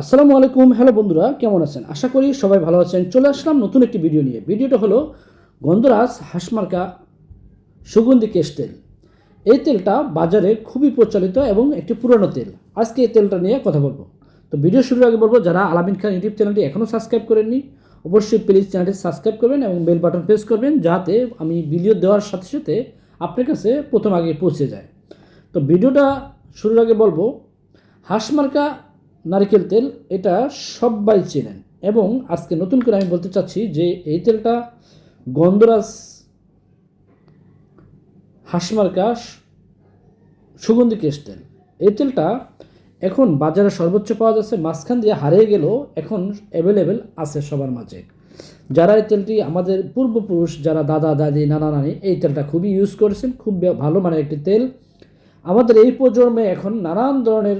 আসসালামু আলাইকুম, হ্যালো বন্ধুরা, কেমন আছেন? আশা করি সবাই ভালো আছেন। চলে আসলাম নতুন একটি ভিডিও নিয়ে। ভিডিওটা হলো গন্ধরাজ হাসমার্কা সুগন্ধি কেশ তেল। এই তেলটা বাজারে খুবই প্রচলিত এবং একটি পুরনো তেল। আজকে এই তেলটা নিয়ে কথা বলব। তো ভিডিও শুরুর আগে বলব, যারা আলামিন খান ইউটিউব চ্যানেলটি এখনও সাবস্ক্রাইব করেননি, অবশ্যই প্লিজ চ্যানেলটি সাবস্ক্রাইব করবেন এবং বেল বাটন প্রেস করবেন, যাতে আমি ভিডিও দেওয়ার সাথে সাথে আপনার কাছে প্রথম আগে পৌঁছে যায়। তো ভিডিওটা শুরুর আগে বলব হাঁসমার্কা নারকেল তেল, এটা সবাই চেনেন। এবং আজকে নতুন করে আমি বলতে চাচ্ছি যে এই তেলটা গন্ধরাজ হাঁসমার্কা সু- সুগন্ধি কেশ তেল। এই তেলটা এখন বাজারে সর্বোচ্চ পাওয়া যাচ্ছে, মাঝখান দিয়ে হারিয়ে গেলেও এখন অ্যাভেলেবেল আছে সবার মাঝে। যারা এই তেলটি আমাদের পূর্বপুরুষ, যারা দাদা, দাদি, নানা, নানি, এই তেলটা খুবই ইউজ করেছেন, খুব ভালো মানের একটি তেল। আমাদের এই প্রজন্মে এখন নানান ধরনের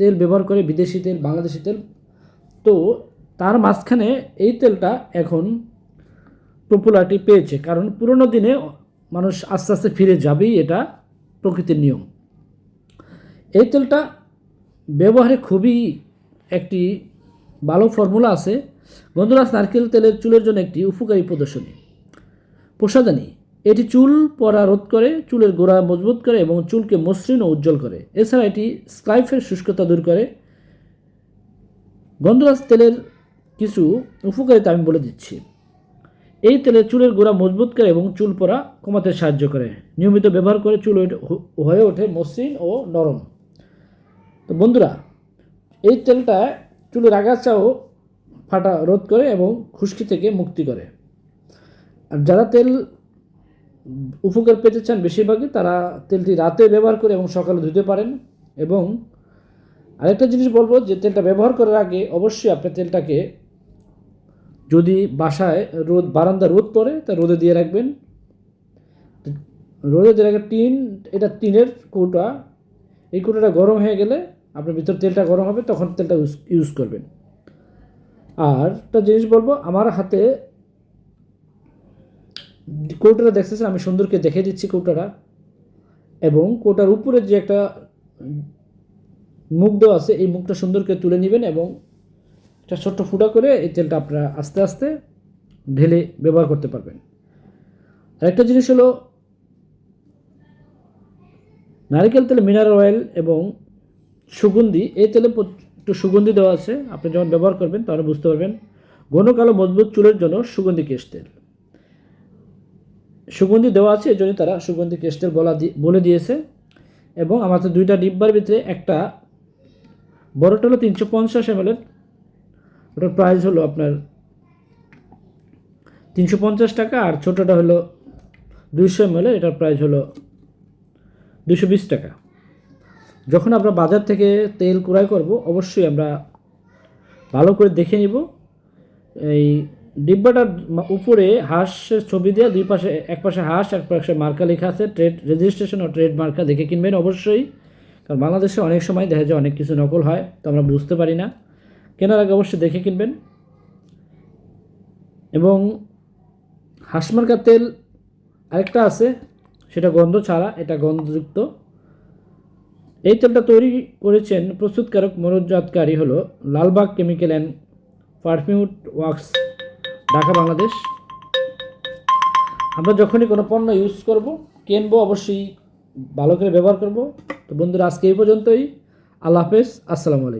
তেল ব্যবহার করে বিদেশি তেল, বাংলাদেশি তেল। তো তার মাঝখানে এই তেলটা এখন পপুলারিটি পেয়েছে। কারণ পুরোনো দিনে মানুষ আস্তে আস্তে ফিরে যাবেই এটা প্রকৃতির নিয়ম। এই তেলটা ব্যবহারে খুবই একটি ভালো ফর্মুলা আছে। গন্ধরাজ নারকেল তেলের চুলের জন্য একটি উপকারী প্রদর্শনী। প্রসাদানী এটি চুল পড়া রোধ করে, চুলের গোড়া মজবুত করে এবং চুলকে মসৃণ ও উজ্জ্বল করে। এছাড়া এটি স্কাইফের শুষ্কতা দূর করে। গন্ধরাজ তেলের কিছু উপকারিতা আমি বলে দিচ্ছি। এই তেলে চুলের গোড়া মজবুত করে এবং চুল পড়া কমাতে সাহায্য করে। নিয়মিত ব্যবহার করে চুল হয়ে ওঠে মসৃণ ও নরম। তো বন্ধুরা, এই তেলটা চুলের আগাছাও ফাটা রোধ করে এবং খুশকি থেকে মুক্তি করে। আর যারা তেল উপকার পেতে চান বেশিরভাগই, তারা তেলটি রাতে ব্যবহার করে এবং সকালে ধুতে পারেন। এবং আরেকটা জিনিস বলব যে, তেলটা ব্যবহার করার আগে অবশ্যই আপনার তেলটাকে যদি বাসায় রোদ বারান্দা রোদ পড়ে, তা রোদে দিয়ে রাখবেন। রোদে দিয়ে রাখা টিন, এটা টিনের কৌটা, এই কৌটাটা গরম হয়ে গেলে আপনার ভিতর তেলটা গরম হবে, তখন তেলটা ইউজ করবেন। আর একটা জিনিস বলব, আমার হাতে কৌটাটা দেখতেছেন, আমি সুন্দরকে দেখে দিচ্ছি কৌটাটা। এবং কৌটার উপরে যে একটা দেওয়া আছে, এই মুখটা সুন্দরকে তুলে নেবেন এবং একটা ছোট্ট ফুটা করে এই তেলটা আপনারা আস্তে আস্তে ঢেলে ব্যবহার করতে পারবেন। আরেকটা জিনিস হলো, নারিকেল তেল মিনারেল অয়েল এবং সুগন্ধি, এই তেলে একটু সুগন্ধি দেওয়া আছে, আপনি যখন ব্যবহার করবেন তাহলে বুঝতে পারবেন। ঘন কালো মজবুত চুলের জন্য সুগন্ধি কেশ তেল। সুগন্ধি দেওয়া আছে, এই জন্য তারা সুগন্ধি কেশ তেল বলা বলে দিয়েছে। এবং আমাদের দুইটা ডিব্বার ভিতরে একটা বড়টা হলো তিনশো পঞ্চাশ এম এমএলের ওটার প্রাইস হলো আপনার তিনশো পঞ্চাশ টাকা, আর ছোটোটা হলো দুইশো এম এমএলের এটার প্রাইস হলো দুশো বিশ টাকা। যখন আমরা বাজার থেকে তেল ক্রয় করব, অবশ্যই আমরা ভালো করে দেখে নিব এই ডিব্বাটার উপরে হাঁসের ছবি দেওয়া দুই পাশে, এক পাশে হাঁস, এক পাশে মার্কা লেখা আছে, ট্রেড রেজিস্ট্রেশন ও ট্রেড মার্কা দেখে কিনবেন অবশ্যই। কারণ বাংলাদেশে অনেক সময় দেখা যায় অনেক কিছু নকল হয়, তো আমরা বুঝতে পারি না। কেনার আগে অবশ্যই দেখে কিনবেন। এবং হাঁসমার্কা তেল আরেকটা আছে, সেটা গন্ধ ছাড়া, এটা গন্ধযুক্ত। এই তেলটা তৈরি করেছেন প্রস্তুতকারক মনোজাতকারী হলো Lalbag chemical and perfumed works Dhaka, Bangladesh. আমরা যখনই কোনো পণ্য ইউজ করব, কিনবো, অবশ্যই ভালো করে ব্যবহার করব। তো বন্ধুরা, আজকে এই পর্যন্তই। আল্লাহ হাফেজ, আসসালামু আলাইকুম।